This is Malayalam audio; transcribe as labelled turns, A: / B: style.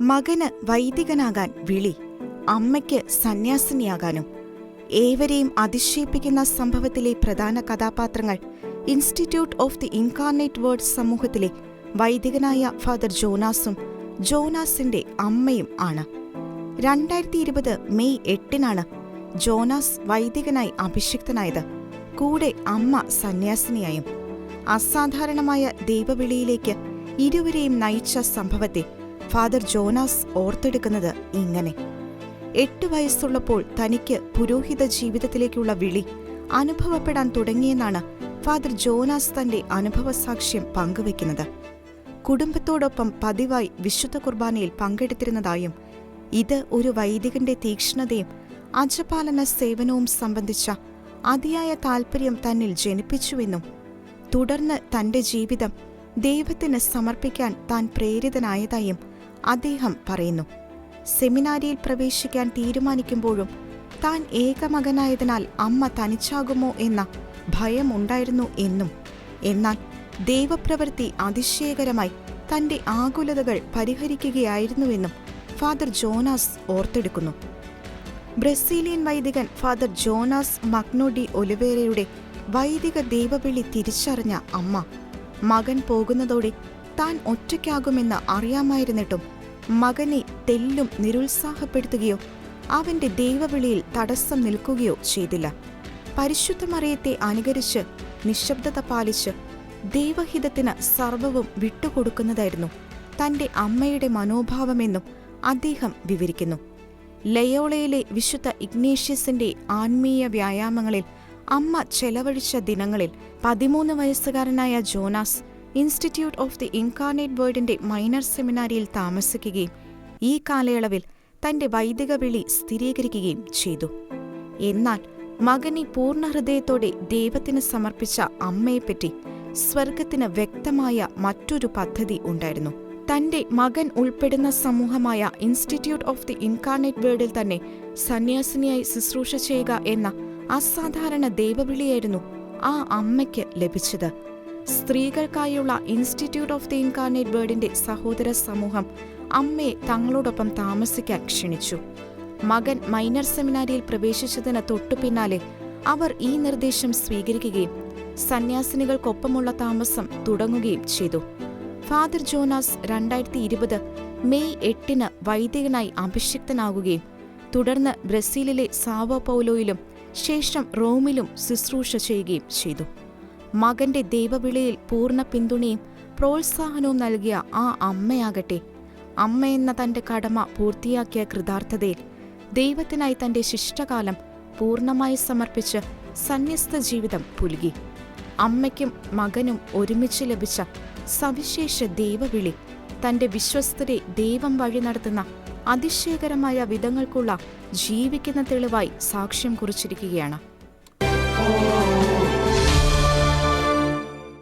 A: മകന് വൈദികനാകാൻ വിളി അമ്മയ്ക്ക് സന്യാസിനിയാകാനും. ഏവരെയും അതിശയിപ്പിക്കുന്ന സംഭവത്തിലെ പ്രധാന കഥാപാത്രങ്ങൾ institute of the incarnate word സമൂഹത്തിലെ വൈദികനായ ഫാദർ ജോനാസും ജോനാസിന്റെ അമ്മയും ആണ്. രണ്ടായിരത്തി ഇരുപത് മെയ് എട്ടിനാണ് ജോനാസ് വൈദികനായി അഭിഷിക്തനായത്. കൂടെ അമ്മ സന്യാസിനിയായും. അസാധാരണമായ ദൈവവിളിയിലേക്ക് ഇരുവരെയും നയിച്ച സംഭവത്തെ ഫാദർ ജോനാസ് ഓർത്തെടുക്കുന്നത് ഇങ്ങനെ. എട്ട് വയസ്സുള്ളപ്പോൾ തനിക്ക് പുരോഹിത ജീവിതത്തിലേക്കുള്ള വിളി അനുഭവപ്പെടാൻ തുടങ്ങിയെന്നാണ് ഫാദർ ജോനാസ് തന്റെ അനുഭവസാക്ഷ്യം പങ്കുവെക്കുന്നത് കുടുംബത്തോടൊപ്പം പതിവായി വിശുദ്ധ കുർബാനയിൽ പങ്കെടുത്തിരുന്നതായും ഇത് ഒരു വൈദികന്റെ തീക്ഷ്ണതയും അജപാലന സേവനവും സംബന്ധിച്ച അതിയായ താൽപ്പര്യം തന്നിൽ ജനിപ്പിച്ചുവെന്നും തുടർന്ന് തന്റെ ജീവിതം ദൈവത്തിന് സമർപ്പിക്കാൻ താൻ പ്രേരിതനായതായും അദ്ദേഹം പറയുന്നു സെമിനാരിയിൽ പ്രവേശിക്കാൻ തീരുമാനിക്കുമ്പോഴും താൻ ഏകമകനായതിനാൽ അമ്മ തനിച്ചാകുമോ എന്ന ഭയമുണ്ടായിരുന്നു എന്നും. എന്നാൽ ദൈവപ്രവൃത്തി അതിശയകരമായി തന്റെ ആകുലതകൾ പരിഹരിക്കുകയായിരുന്നുവെന്നും ഫാദർ ജോനാസ് ഓർത്തെടുക്കുന്നു. ബ്രസീലിയൻ വൈദികൻ ഫാദർ ജോനാസ് മഗ്നോഡി ഒലിവേരയുടെ വൈദിക ദൈവവിളി തിരിച്ചറിഞ്ഞ അമ്മ മകൻ പോകുന്നതോടെ താൻ ഒറ്റയ്ക്കാകുമെന്ന് അറിയാമായിരുന്നിട്ടും മകനെ തെല്ലും നിരുത്സാഹപ്പെടുത്തുകയോ അവന്റെ ദൈവവിളിയിൽ തടസ്സം നിൽക്കുകയോ ചെയ്തില്ല. പരിശുദ്ധമറിയത്തെ അനുകരിച്ച് നിശബ്ദത പാലിച്ച് ദൈവഹിതത്തിന് സർവവും വിട്ടുകൊടുക്കുന്നതായിരുന്നു തന്റെ അമ്മയുടെ മനോഭാവമെന്നും അദ്ദേഹം വിവരിക്കുന്നു. ലയോളയിലെ വിശുദ്ധ ഇഗ്നേഷ്യസിന്റെ ആത്മീയ വ്യായാമങ്ങളിൽ അമ്മ ചെലവഴിച്ച ദിനങ്ങളിൽ പതിമൂന്ന് വയസ്സുകാരനായ Jonas institute of the incarnate വേർഡിന്റെ minor സെമിനാരിയിൽ താമസിക്കുകയും ഈ കാലയളവിൽ തന്റെ വൈദിക വിളി സ്ഥിരീകരിക്കുകയും ചെയ്തു. എന്നാൽ മകനെ പൂർണ ഹൃദയത്തോടെ ദൈവത്തിന് സമർപ്പിച്ച അമ്മയെപ്പറ്റി സ്വർഗത്തിന് വ്യക്തമായ മറ്റൊരു പദ്ധതി ഉണ്ടായിരുന്നു. തന്റെ മകൻ ഉൾപ്പെടുന്ന സമൂഹമായ ഇൻസ്റ്റിറ്റ്യൂട്ട് ഓഫ് ദി ഇൻകാർണേറ്റ് വേർഡിൽ തന്നെ സന്യാസിനിയായി ശുശ്രൂഷ ചെയ്യുക എന്ന അസാധാരണ ദൈവവിളിയായിരുന്നു ആ അമ്മയ്ക്ക് ലഭിച്ചത്. സ്ത്രീകൾക്കായുള്ള ഇൻസ്റ്റിറ്റ്യൂട്ട് ഓഫ് ദി ഇൻകാർണേറ്റ് ബേർഡിന്റെ സഹോദര സമൂഹം അമ്മയെ തങ്ങളോടൊപ്പം താമസിക്കാൻ ക്ഷണിച്ചു. മകൻ മൈനർ സെമിനാരിയിൽ പ്രവേശിച്ചതിന് തൊട്ടു പിന്നാലെ അവർ ഈ നിർദ്ദേശം സ്വീകരിക്കുകയും സന്യാസിനികൾക്കൊപ്പമുള്ള താമസം തുടങ്ങുകയും ചെയ്തു. ഫാദർ ജോനാസ് രണ്ടായിരത്തി ഇരുപത് മെയ് എട്ടിന് വൈദികനായി അഭിഷിക്തനാകുകയും തുടർന്ന് ബ്രസീലിലെ സാവോ പൗലോയിലും ശേഷം റോമിലും ശുശ്രൂഷ ചെയ്യുകയും ചെയ്തു. മകന്റെ ദൈവവിളിയിൽ പൂർണ പിന്തുണയും പ്രോത്സാഹനവും നൽകിയ ആ അമ്മയാകട്ടെ. അമ്മ എന്ന തന്റെ കടമ പൂർത്തിയാക്കിയ കൃതാർത്ഥതയിൽ ദൈവത്തിനായി തന്റെ ശിഷ്ടകാലം പൂർണമായി സമർപ്പിച്ച് സന്യസ്ത ജീവിതം പുലുകി. അമ്മയ്ക്കും മകനും ഒരുമിച്ച് ലഭിച്ച സവിശേഷ ദൈവവിളി തന്റെ വിശ്വസ്തരെ ദൈവം വഴി നടത്തുന്ന അതിശയകരമായ വിധങ്ങൾക്കുള്ള ജീവിക്കുന്ന തെളിവായി സാക്ഷ്യം കുറിച്ചിരിക്കുകയാണ്.